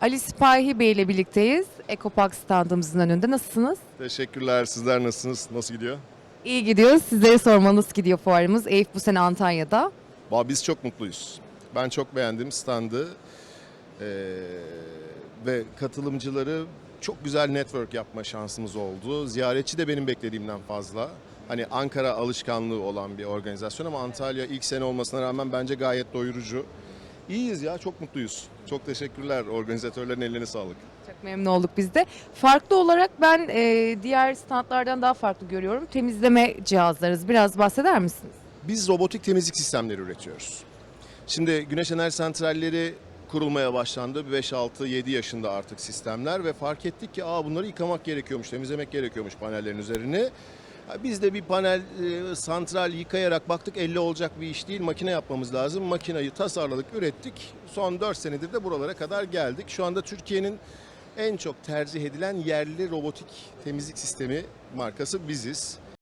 Ali Sipahi Bey ile birlikteyiz. Ekopark standımızın önünde. Nasılsınız? Teşekkürler. Sizler nasılsınız? Nasıl gidiyor? İyi gidiyoruz. Sizlere sormalı nasıl gidiyor fuarımız? EYF bu sene Antalya'da. Valla biz çok mutluyuz. Ben çok beğendim standı. Ee, ve katılımcıları çok güzel network yapma şansımız oldu. Ziyaretçi de benim beklediğimden fazla. Hani Ankara alışkanlığı olan bir organizasyon ama Antalya ilk sene olmasına rağmen bence gayet doyurucu. İyiyiz ya, çok mutluyuz. Çok teşekkürler. Organizatörlerin ellerine sağlık. Çok memnun olduk biz de. Farklı olarak ben e, diğer standlardan daha farklı görüyorum. Temizleme cihazlarız. Biraz bahseder misiniz? Biz robotik temizlik sistemleri üretiyoruz. Şimdi güneş enerji santralleri kurulmaya başlandı. 5, 6, 7 yaşında artık sistemler ve fark ettik ki Aa, bunları yıkamak gerekiyormuş, temizlemek gerekiyormuş panellerin üzerini. Biz de bir panel e, santral yıkayarak baktık 50 olacak bir iş değil makine yapmamız lazım. Makineyi tasarladık, ürettik. Son 4 senedir de buralara kadar geldik. Şu anda Türkiye'nin en çok tercih edilen yerli robotik temizlik sistemi markası biziz.